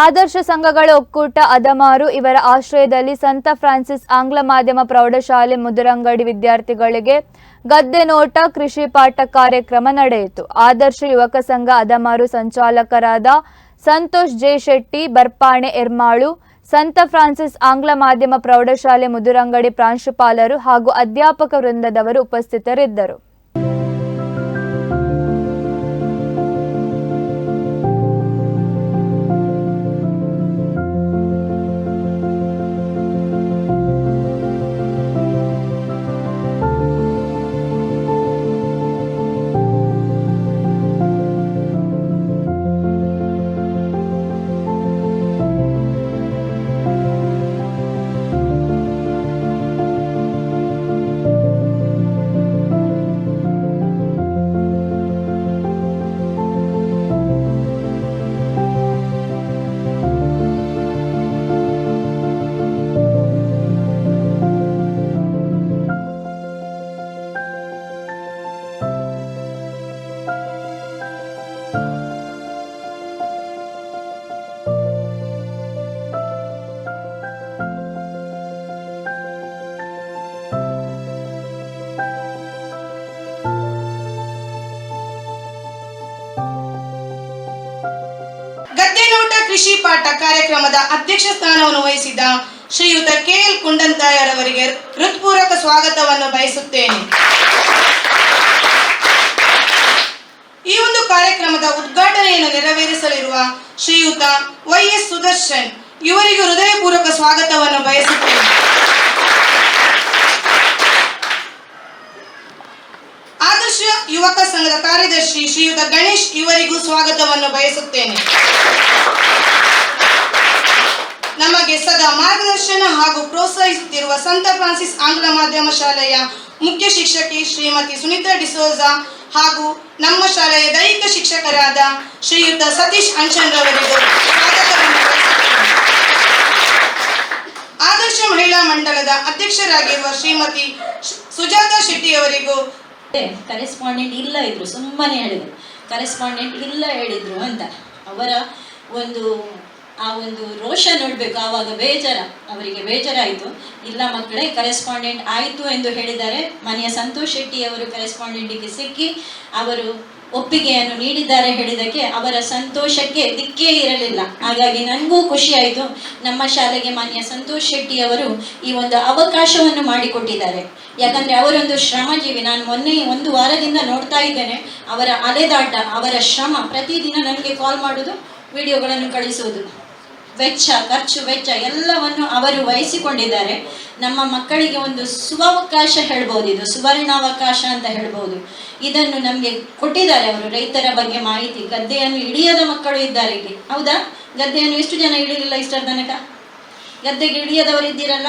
ಆದರ್ಶ ಸಂಘಗಳ ಒಕ್ಕೂಟ ಅದಮಾರು ಇವರ ಆಶ್ರಯದಲ್ಲಿ ಸಂತ ಫ್ರಾನ್ಸಿಸ್ ಆಂಗ್ಲ ಮಾಧ್ಯಮ ಪ್ರೌಢಶಾಲೆ ಮುದುರಂಗಡಿ ವಿದ್ಯಾರ್ಥಿಗಳಿಗೆ ಗದ್ದೆ ನೋಟ, ಕೃಷಿ ಪಾಠ ಕಾರ್ಯಕ್ರಮ ನಡೆಯಿತು. ಆದರ್ಶ ಯುವಕ ಸಂಘ ಅದಮಾರು ಸಂಚಾಲಕರಾದ ಸಂತೋಷ್ ಜೆ ಶೆಟ್ಟಿ, ಬರ್ಪಾಣೆ ಎರ್ಮಾಳು, ಸಂತ ಫ್ರಾನ್ಸಿಸ್ ಆಂಗ್ಲ ಮಾಧ್ಯಮ ಪ್ರೌಢಶಾಲೆ ಮುದುರಂಗಡಿ ಪ್ರಾಂಶುಪಾಲರು ಹಾಗೂ ಅಧ್ಯಾಪಕ ವೃಂದದವರು ಉಪಸ್ಥಿತರಿದ್ದರು. ಕಾರ್ಯಕ್ರಮದ ಅಧ್ಯಕ್ಷ ಸ್ಥಾನವನ್ನು ವಹಿಸಿದ ಶ್ರೀಯುತ ಕೆ ಎಲ್ ಕುಂಡಂತಾಯರವರಿಗೆ ಹೃತ್ಪೂರ್ವಕ ಸ್ವಾಗತವನ್ನು ಬಯಸುತ್ತೇನೆ. ಈ ಒಂದು ಕಾರ್ಯಕ್ರಮದ ಉದ್ಘಾಟನೆಯನ್ನು ನೆರವೇರಿಸಲಿರುವ ಶ್ರೀಯುತ ವೈ ಎಸ್ ಸುದರ್ಶನ್ ಇವರಿಗೂ ಹೃದಯಪೂರ್ವಕ ಸ್ವಾಗತವನ್ನು ಬಯಸುತ್ತೇನೆ. ಆದರ್ಶ ಯುವಕ ಸಂಘದ ಕಾರ್ಯದರ್ಶಿ ಶ್ರೀಯುತ ಗಣೇಶ್ ಇವರಿಗೂ ಸ್ವಾಗತವನ್ನು ಬಯಸುತ್ತೇನೆ. ನಮಗೆ ಸದಾ ಮಾರ್ಗದರ್ಶನ ಹಾಗೂ ಪ್ರೋತ್ಸಾಹಿಸುತ್ತಿರುವ ಸಂತ ಫ್ರಾನ್ಸಿಸ್ ಆಂಗ್ಲ ಮಾಧ್ಯಮ ಶಾಲೆಯ ಮುಖ್ಯ ಶಿಕ್ಷಕಿ ಶ್ರೀಮತಿ ಸುನೀತಾ ಡಿಸೋಜಾ ಹಾಗೂ ನಮ್ಮ ಶಾಲೆಯ ದೈಹಿಕ ಶಿಕ್ಷಕರಾದ ಶ್ರೀಯುತ ಸತೀಶ್ ಅಂಚನ್ ರವರಿಗೆ ಸ್ವಾಗತವನ್ನು ಬಯಸುತ್ತೇನೆ. ಆದರ್ಶ ಮಹಿಳಾ ಮಂಡಲದ ಅಧ್ಯಕ್ಷರಾಗಿರುವ ಶ್ರೀಮತಿ ಸುಜಾತಾ ಶೆಟ್ಟಿಯವರಿಗೂ ಕರೆಸ್ಪಾಂಡೆಂಟ್ ಇಲ್ಲ ಇದ್ರು, ಸುಮ್ಮನೆ ಹೇಳಿದ್ರು ಕರೆಸ್ಪಾಂಡೆಂಟ್ ಇಲ್ಲ ಹೇಳಿದ್ರು ಅಂತ ಅವರ ಒಂದು ಆ ಒಂದು ರೋಷ ನೋಡಬೇಕು, ಆವಾಗ ಬೇಜಾರ, ಅವರಿಗೆ ಬೇಜಾರಾಯಿತು. ಇಲ್ಲ ಮಕ್ಕಳೇ ಕರೆಸ್ಪಾಂಡೆಂಟ್ ಆಯಿತು ಎಂದು ಹೇಳಿದ್ದಾರೆ. ಮನೆಯ ಸಂತೋಷ್ ಶೆಟ್ಟಿ ಅವರು ಕರೆಸ್ಪಾಂಡೆಂಟಿಗೆ ಸಿಕ್ಕಿ ಅವರು ಒಪ್ಪಿಗೆಯನ್ನು ನೀಡಿದ್ದಾರೆ ಹೇಳಿದಕ್ಕೆ ಅವರ ಸಂತೋಷಕ್ಕೆ ದಿಕ್ಕೇ ಇರಲಿಲ್ಲ. ಹಾಗಾಗಿ ನನಗೂ ಖುಷಿಯಾಯಿತು. ನಮ್ಮ ಶಾಲೆಗೆ ಮಾನ್ಯ ಸಂತೋಷ್ ಶೆಟ್ಟಿ ಅವರು ಈ ಒಂದು ಅವಕಾಶವನ್ನು ಮಾಡಿಕೊಟ್ಟಿದ್ದಾರೆ. ಯಾಕಂದ್ರೆ ಅವರೊಂದು ಶ್ರಮಜೀವಿ ನಾನು ಮೊನ್ನೆ ಒಂದು ವಾರದಿಂದ ನೋಡ್ತಾ ಇದ್ದೇನೆ, ಅವರ ಅಲೆದಾಟ, ಅವರ ಶ್ರಮ ಪ್ರತಿದಿನ ನನಗೆ ಕಾಲ್ ಮಾಡೋದು, ವಿಡಿಯೋಗಳನ್ನು ಕಳಿಸುವುದು ವೆಚ್ಚ, ಖರ್ಚು, ವೆಚ್ಚ ಎಲ್ಲವನ್ನು ಅವರು ವಹಿಸಿಕೊಂಡಿದ್ದಾರೆ. ನಮ್ಮ ಮಕ್ಕಳಿಗೆ ಒಂದು ಸುವವಕಾಶ ಹೇಳ್ಬೋದು, ಇದು ಸುವರ್ಣಾವಕಾಶ ಅಂತ ಹೇಳ್ಬೋದು. ಇದನ್ನು ನಮಗೆ ಕೊಟ್ಟಿದ್ದಾರೆ ಅವರು, ರೈತರ ಬಗ್ಗೆ ಮಾಹಿತಿ. ಗದ್ದೆಯನ್ನು ಇಳಿಯದ ಮಕ್ಕಳು ಇದ್ದಾರೆ ಇಲ್ಲಿ. ಹೌದಾ? ಗದ್ದೆಯನ್ನು ಎಷ್ಟು ಜನ ಇಳಿಲಿಲ್ಲ ಇಷ್ಟರ ತನಕ? ಗದ್ದೆಗೆ ಇಳಿಯದವರು ಇದ್ದೀರಲ್ಲ?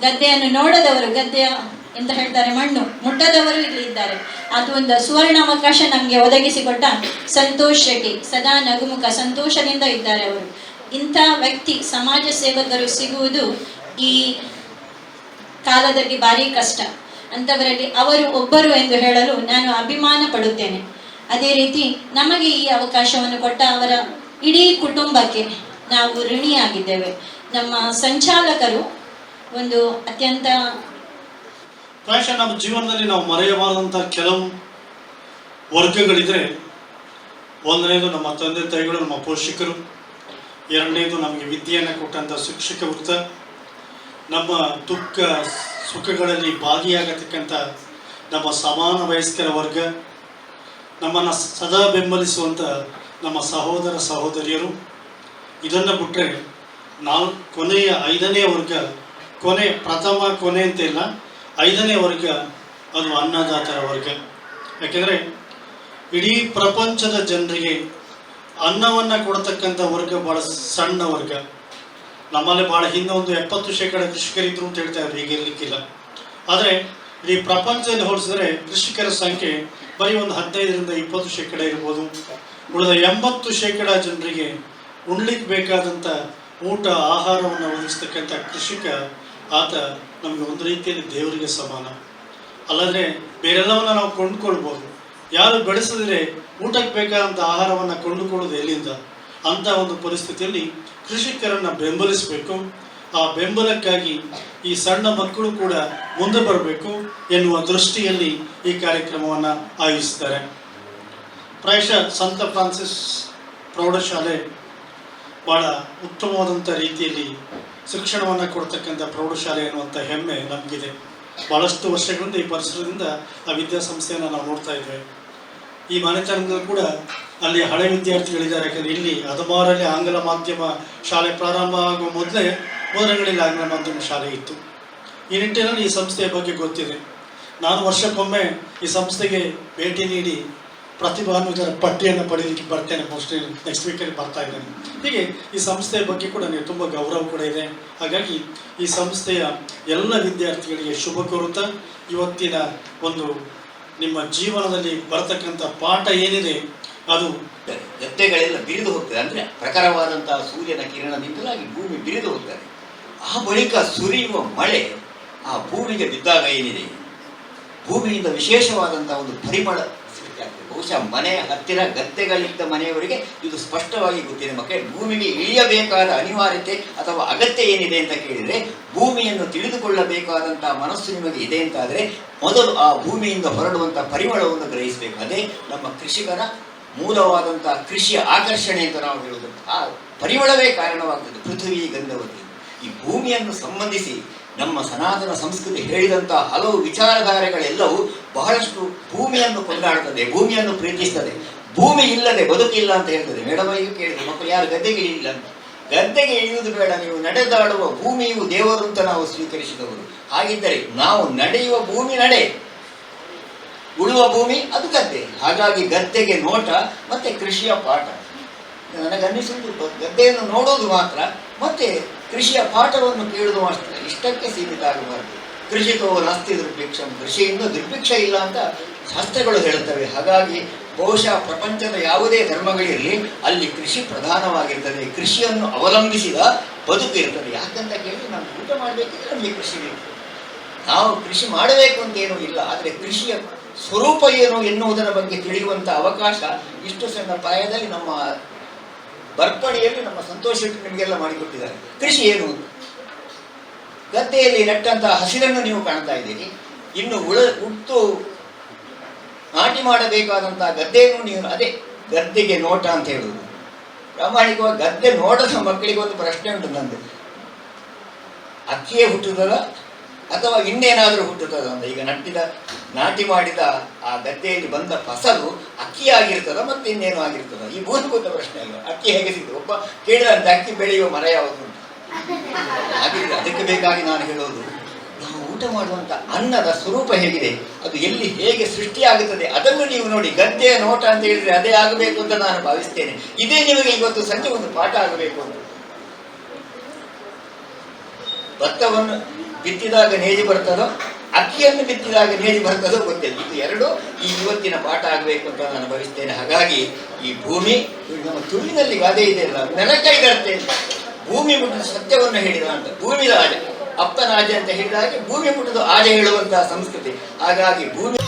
ಗದ್ದೆಯನ್ನು ನೋಡದವರು ಗದ್ದೆಯ ಎಂತ ಹೇಳ್ತಾರೆ, ಮಣ್ಣು. ಮುಟ್ಟದವರು ಇಲ್ಲಿ ಇದ್ದಾರೆ. ಅದು ಒಂದು ಸುವರ್ಣಾವಕಾಶ ನಮಗೆ ಒದಗಿಸಿಕೊಟ್ಟ ಸಂತೋಷ್ ಶೆಟ್ಟಿ ಸದಾ ನಗುಮುಖ ಸಂತೋಷದಿಂದ ಇದ್ದಾರೆ ಅವರು. ಇಂಥ ವ್ಯಕ್ತಿ, ಸಮಾಜ ಸೇವಕರು ಸಿಗುವುದು ಈ ಕಾಲದಲ್ಲಿ ಭಾರಿ ಕಷ್ಟ. ಅಂಥವರಲ್ಲಿ ಅವರು ಒಬ್ಬರು ಎಂದು ಹೇಳಲು ನಾನು ಅಭಿಮಾನ ಪಡುತ್ತೇನೆ. ಅದೇ ರೀತಿ ನಮಗೆ ಈ ಅವಕಾಶವನ್ನು ಕೊಟ್ಟ ಅವರ ಇಡೀ ಕುಟುಂಬಕ್ಕೆ ನಾವು ಋಣಿಯಾಗಿದ್ದೇವೆ. ನಮ್ಮ ಸಂಚಾಲಕರು ಒಂದು ಅತ್ಯಂತ ಪ್ರಾಯಶಃ ನಮ್ಮ ಜೀವನದಲ್ಲಿ ನಾವು ಮರೆಯಬಾರದಂಥ ಕೆಲವು ವರ್ಗಗಳಿದ್ರೆ, ಒಂದನೇದು ನಮ್ಮ ತಂದೆ ತಾಯಿಗಳು, ನಮ್ಮ ಪೋಷಕರು ಎರಡನೇದು ನಮಗೆ ವಿದ್ಯೆಯನ್ನು ಕೊಟ್ಟಂಥ ಶಿಕ್ಷಕ ವೃತ್ತ. ನಮ್ಮ ದುಃಖ, ಸುಖಗಳಲ್ಲಿ ಭಾಗಿಯಾಗತಕ್ಕಂಥ ನಮ್ಮ ಸಮಾನ ವಯಸ್ಕರ ವರ್ಗ, ನಮ್ಮನ್ನು ಸದಾ ಬೆಂಬಲಿಸುವಂಥ ನಮ್ಮ ಸಹೋದರ ಸಹೋದರಿಯರು. ಇದನ್ನು ಬಿಟ್ಟರೆ ನಾಲ್, ಕೊನೆಯ ಐದನೇ ವರ್ಗ, ಕೊನೆ, ಪ್ರಥಮ ಕೊನೆ ಅಂತ ಇಲ್ಲ, ಐದನೇ ವರ್ಗ ಅದು ಅನ್ನದಾತರ ವರ್ಗ. ಯಾಕೆಂದರೆ ಇಡೀ ಪ್ರಪಂಚದ ಜನರಿಗೆ ಅನ್ನವನ್ನು ಕೊಡ್ತಕ್ಕಂಥ ವರ್ಗ ಭಾಳ ಸಣ್ಣ ವರ್ಗ. ನಮ್ಮಲ್ಲಿ ಭಾಳ ಹಿಂದೆ ಒಂದು ಎಪ್ಪತ್ತು ಶೇಕಡ ಕೃಷಿಕರಿದ್ರು ಅಂತ ಹೇಳ್ತಾ ಇದ್ರು ಈಗ ಇರಲಿಕ್ಕಿಲ್ಲ ಆದರೆ ಇಡೀ ಪ್ರಪಂಚದಲ್ಲಿ ಹೋಲಿಸಿದ್ರೆ ಕೃಷಿಕರ ಸಂಖ್ಯೆ ಬರೀ ಒಂದು ಹದಿನೈದರಿಂದ ಇಪ್ಪತ್ತು ಶೇಕಡ ಇರ್ಬೋದು. ಉಳಿದ ಎಂಬತ್ತು ಶೇಕಡ ಜನರಿಗೆ ಉಣ್ಲಿಕ್ಕೆ ಬೇಕಾದಂಥ ಊಟ, ಆಹಾರವನ್ನು ಒದಗಿಸ್ತಕ್ಕಂಥ ಕೃಷಿಕ ಆತ ನಮಗೆ ಒಂದು ರೀತಿಯಲ್ಲಿ ದೇವರಿಗೆ ಸಮಾನ. ಅಲ್ಲದ್ರೆ ಬೇರೆಲ್ಲವನ್ನ ನಾವು ಕೊಂಡ್ಕೊಳ್ಬೋದು. ಯಾರು ಬೆಳೆಸಿದರೆ ಊಟಕ್ಕೆ ಬೇಕಾದಂಥ ಆಹಾರವನ್ನು ಕೊಂಡುಕೊಳ್ಳೋದು ಎಲ್ಲಿಂದ? ಅಂಥ ಒಂದು ಪರಿಸ್ಥಿತಿಯಲ್ಲಿ ಕೃಷಿಕರನ್ನು ಬೆಂಬಲಿಸಬೇಕು. ಆ ಬೆಂಬಲಕ್ಕಾಗಿ ಈ ಸಣ್ಣ ಮಕ್ಕಳು ಕೂಡ ಮುಂದೆ ಬರಬೇಕು ಎನ್ನುವ ದೃಷ್ಟಿಯಲ್ಲಿ ಈ ಕಾರ್ಯಕ್ರಮವನ್ನು ಆಯೋಜಿಸ್ತಾರೆ. ಪ್ರಾಯಶಃ ಸಂತ ಫ್ರಾನ್ಸಿಸ್ ಪ್ರೌಢಶಾಲೆ ಭಾಳ ಉತ್ತಮವಾದಂಥ ರೀತಿಯಲ್ಲಿ ಶಿಕ್ಷಣವನ್ನು ಕೊಡ್ತಕ್ಕಂಥ ಪ್ರೌಢಶಾಲೆ ಅನ್ನುವಂಥ ಹೆಮ್ಮೆ ನಮಗಿದೆ. ಭಾಳಷ್ಟು ವರ್ಷಗಳಿಂದ ಈ ಪರಿಸರದಿಂದ ಆ ವಿದ್ಯಾಸಂಸ್ಥೆಯನ್ನು ನಾವು ನೋಡ್ತಾ ಇದ್ದೇವೆ ಈ ಮನೆತನದಲ್ಲಿ ಕೂಡ ಅಲ್ಲಿ ಹಳೆ ವಿದ್ಯಾರ್ಥಿಗಳಿದ್ದಾರೆ. ಯಾಕಂದರೆ ಇಲ್ಲಿ ಹದಿಮಾರಲ್ಲಿ ಆಂಗ್ಲ ಮಾಧ್ಯಮ ಶಾಲೆ ಪ್ರಾರಂಭ ಆಗುವ ಮೊದಲೇ ಮೊದಲಗಳಲ್ಲಿ ಆಂಗ್ಲ ಮಾಧ್ಯಮ ಶಾಲೆ ಇತ್ತು. ಈ ನಿಟ್ಟಿನಲ್ಲಿ ಈ ಸಂಸ್ಥೆಯ ಬಗ್ಗೆ ಗೊತ್ತಿದೆ. ನಾನು ವರ್ಷಕ್ಕೊಮ್ಮೆ ಈ ಸಂಸ್ಥೆಗೆ ಭೇಟಿ ನೀಡಿ ಪ್ರತಿಭಾನ್ವಿತರ ಪಟ್ಟಿಯನ್ನು ಪಡೆಯಲಿಕ್ಕೆ ಬರ್ತೇನೆ ಮೋಸ್ಟ್ಲಿ ನೆಕ್ಸ್ಟ್ ವೀಕಲ್ಲಿ ಬರ್ತಾ ಇದ್ದೇನೆ. ಹೀಗೆ ಈ ಸಂಸ್ಥೆಯ ಬಗ್ಗೆ ಕೂಡ ನನಗೆ ತುಂಬ ಗೌರವ ಕೂಡ ಇದೆ. ಹಾಗಾಗಿ ಈ ಸಂಸ್ಥೆಯ ಎಲ್ಲ ವಿದ್ಯಾರ್ಥಿಗಳಿಗೆ ಶುಭ ಕೋರುತ್ತಾ, ಇವತ್ತಿನ ಒಂದು ನಿಮ್ಮ ಜೀವನದಲ್ಲಿ ಬರತಕ್ಕಂಥ ಪಾಠ ಏನಿದೆ, ಅದು ಗದ್ದೆಗಳೆಲ್ಲ ಬಿರಿದು ಹೋಗ್ತದೆ. ಅಂದರೆ ಪ್ರಖರವಾದಂತಹ ಸೂರ್ಯನ ಕಿರಣದಿಂದಲಾಗಿ ಭೂಮಿ ಬಿರಿದು ಹೋಗ್ತದೆ. ಆ ಬಳಿಕ ಸುರಿಯುವ ಮಳೆ ಆ ಭೂಮಿಗೆ ಬಿದ್ದಾಗ ಏನಿದೆ? ಭೂಮಿಯಿಂದ ವಿಶೇಷವಾದಂತಹ ಒಂದು ಪರಿಮಳ ಬಹುಶಃ ಮನೆ ಹತ್ತಿರ ಗದ್ದೆಗಳಿದ್ದ ಮನೆಯವರಿಗೆ ಇದು ಸ್ಪಷ್ಟವಾಗಿ ಗೊತ್ತಿದೆ. ಮಕ್ಕಳೇ, ಭೂಮಿಗೆ ಇಳಿಯಬೇಕಾದ ಅನಿವಾರ್ಯತೆ ಅಥವಾ ಅಗತ್ಯ ಏನಿದೆ ಅಂತ ಕೇಳಿದರೆ, ಭೂಮಿಯನ್ನು ತಿಳಿದುಕೊಳ್ಳಬೇಕಾದಂತಹ ಮನಸ್ಸು ನಿಮಗೆ ಇದೆ ಅಂತಾದರೆ, ಮೊದಲು ಆ ಭೂಮಿಯಿಂದ ಹೊರಡುವಂಥ ಪರಿಮಳವನ್ನು ಗ್ರಹಿಸಬೇಕು. ಅದೇ ನಮ್ಮ ಕೃಷಿಕರ ಮೂಲವಾದಂತಹ ಕೃಷಿಯ ಆಕರ್ಷಣೆ ಅಂತ ನಾವು ಹೇಳುವುದು ಆ ಪರಿಮಳವೇ ಕಾರಣವಾಗ್ತದೆ ಪೃಥ್ವಿ ಗಂಧವತಿ. ಈ ಭೂಮಿಯನ್ನು ಸಂಬಂಧಿಸಿ ನಮ್ಮ ಸನಾತನ ಸಂಸ್ಕೃತಿ ಹೇಳಿದಂತಹ ಹಲವು ವಿಚಾರಧಾರೆಗಳೆಲ್ಲವೂ ಬಹಳಷ್ಟು ಭೂಮಿಯನ್ನು ಕೊಂಡಾಡುತ್ತದೆ, ಭೂಮಿಯನ್ನು ಪ್ರೀತಿಸ್ತದೆ. ಭೂಮಿ ಇಲ್ಲದೆ ಬದುಕಿಲ್ಲ ಅಂತ ಹೇಳ್ತದೆ. ಮೇಡಮ್, ಈಗ ಕೇಳಿದೆ, ಮಕ್ಕಳು ಯಾರು ಗದ್ದೆಗೆ ಇಳಿಲ್ಲ ಅಂತ. ಗದ್ದೆಗೆ ಇಳಿಯುವುದು ಬೇಡ, ನೀವು ನಡೆದಾಡುವ ಭೂಮಿಯು ದೇವರು ಅಂತ ನಾವು ಸ್ವೀಕರಿಸಿದವರು. ಹಾಗಿದ್ದರೆ ನಾವು ನಡೆಯುವ ಭೂಮಿ ನಡೆ. ಉಳುವ ಭೂಮಿ, ಅದು ಗದ್ದೆ. ಹಾಗಾಗಿ ಗದ್ದೆಗೆ ನೋಟ ಮತ್ತೆ ಕೃಷಿಯ ಪಾಠ. ನನಗನ್ನಿಸುವುದು ಗದ್ದೆಯನ್ನು ನೋಡೋದು ಮಾತ್ರ. ಮತ್ತೆ ಕೃಷಿಯ ಪಾಠವನ್ನು ಕೇಳುವುದು ಮಾತ್ರ. ಇಷ್ಟಕ್ಕೆ ಸೀಮಿತ ಆಗಬಾರದು ಕೃಷಿಕೋ ನಾಸ್ತಿ ದುರ್ಭಿಕ್ಷಂ. ಕೃಷಿಯಿಂದ ದುರ್ಭಿಕ್ಷ ಇಲ್ಲ ಅಂತ ಶಾಸ್ತ್ರಗಳು ಹೇಳುತ್ತವೆ. ಹಾಗಾಗಿ ಬಹುಶಃ ಪ್ರಪಂಚದ ಯಾವುದೇ ಧರ್ಮಗಳಿರಲಿ ಅಲ್ಲಿ ಕೃಷಿ ಪ್ರಧಾನವಾಗಿರ್ತದೆ. ಕೃಷಿಯನ್ನು ಅವಲಂಬಿಸಿದ ಬದುಕು ಇರ್ತದೆ. ಯಾಕಂತ ಕೇಳಿ ನಾವು ಊಟ ಮಾಡಬೇಕಿದ್ರೆ ನಮಗೆ ಕೃಷಿ ಬೇಕು. ನಾವು ಕೃಷಿ ಮಾಡಬೇಕು ಅಂತ ಏನೂ ಇಲ್ಲ. ಆದರೆ ಕೃಷಿಯ ಸ್ವರೂಪ ಏನು ಎನ್ನುವುದರ ಬಗ್ಗೆ ತಿಳಿಯುವಂಥ ಅವಕಾಶ ಇಷ್ಟು ಸಣ್ಣ ಪ್ರಾಯದಲ್ಲಿ ನಮ್ಮ ಬರ್ಪಣಿಯಲ್ಲಿ ನಮ್ಮ ಸಂತೋಷ ನಿಮಗೆಲ್ಲ ಮಾಡಿಕೊಟ್ಟಿದ್ದಾರೆ. ಕೃಷಿ ಏನು? ಗದ್ದೆಯಲ್ಲಿ ನೆಟ್ಟಂತಹ ಹಸಿರನ್ನು ನೀವು ಕಾಣ್ತಾ ಇದ್ದೀರಿ. ಇನ್ನು ಉಳ ಉಟ್ಟು ನಾಟಿ ಮಾಡಬೇಕಾದಂತಹ ಗದ್ದೆಯನ್ನು ನೀವು ಅದೇ ಗದ್ದೆಗೆ ನೋಟ ಅಂತ ಹೇಳುವುದು. ಪ್ರಾಮಾಣಿಕವಾಗಿ ಗದ್ದೆ ನೋಡದ ಮಕ್ಕಳಿಗೆ ಒಂದು ಪ್ರಶ್ನೆ ಉಂಟು ನಂದು. ಅಕ್ಕಿಯೇ ಹುಟ್ಟುತ್ತದ ಅಥವಾ ಇನ್ನೇನಾದರೂ ಹುಟ್ಟುತ್ತದ ಅಂತ. ಈಗ ನಟ್ಟಿದ, ನಾಟಿ ಮಾಡಿದ ಆ ಗದ್ದೆಯಲ್ಲಿ ಬಂದ ಫಸಲು ಅಕ್ಕಿಯಾಗಿರ್ತದ ಮತ್ತೆ ಇನ್ನೇನು ಆಗಿರ್ತದ? ಈ ಮೂಲಭೂತ ಪ್ರಶ್ನೆ ಅಲ್ಲ ಅಕ್ಕಿ ಹೇಗೆ ಸಿಗ್ತದೆ? ಒಬ್ಬ ಕೇಳಿದಂತೆ ಅಕ್ಕಿ ಬೆಳೆಯುವ ಮರ ಯಾವುದು ಉಂಟು ಅದಕ್ಕೆ ಬೇಕಾಗಿ ನಾನು ಹೇಳೋದು, ನಾವು ಊಟ ಮಾಡುವಂತ ಅನ್ನದ ಸ್ವರೂಪ ಹೇಗಿದೆ? ಅದು ಎಲ್ಲಿ ಹೇಗೆ ಸೃಷ್ಟಿಯಾಗುತ್ತದೆ? ಅದನ್ನು ನೀವು ನೋಡಿ ಗದ್ದೆಯ ನೋಟ ಅಂತ ಹೇಳಿದ್ರೆ ಅದೇ ಆಗಬೇಕು ಅಂತ ನಾನು ಭಾವಿಸ್ತೇನೆ. ಇದೇ ನಿಮಗೆ ಇವತ್ತು ಸಂಜೆ ಒಂದು ಪಾಠ ಆಗಬೇಕು ಅಂತ. ಭತ್ತವನ್ನು ಬಿತ್ತಿದಾಗ ನೇಜಿ ಬರ್ತದೋ? ಅಕ್ಕಿಯನ್ನು ಬಿತ್ತಿದಾಗ ನೀರು ಬರ್ತದೋ ಗೊತ್ತಿಲ್ಲ. ಇದು ಎರಡು ಈ ಇವತ್ತಿನ ಪಾಠ ಆಗಬೇಕು ಅಂತ ನಾನು ಭಾವಿಸ್ತೇನೆ. ಹಾಗಾಗಿ ಈ ಭೂಮಿ, ನಮ್ಮ ತುಳಿನಲ್ಲಿ ಗಾದೆ ಇದೆ ಅಲ್ಲ ಅಂತ. ಭೂಮಿ ಮುಟ್ಟಿದ ಸತ್ಯವನ್ನು ಹೇಳಿದ ಅಂತ, ಭೂಮಿ ರಾಜ ಅಪ್ಪನ ರಾಜ ಅಂತ ಹೇಳಿದ ಹಾಗೆ ಭೂಮಿ ಮುಟ್ಟಿದ ಆಜೆ ಹೇಳುವಂತಹ ಸಂಸ್ಕೃತಿ. ಹಾಗಾಗಿ ಭೂಮಿ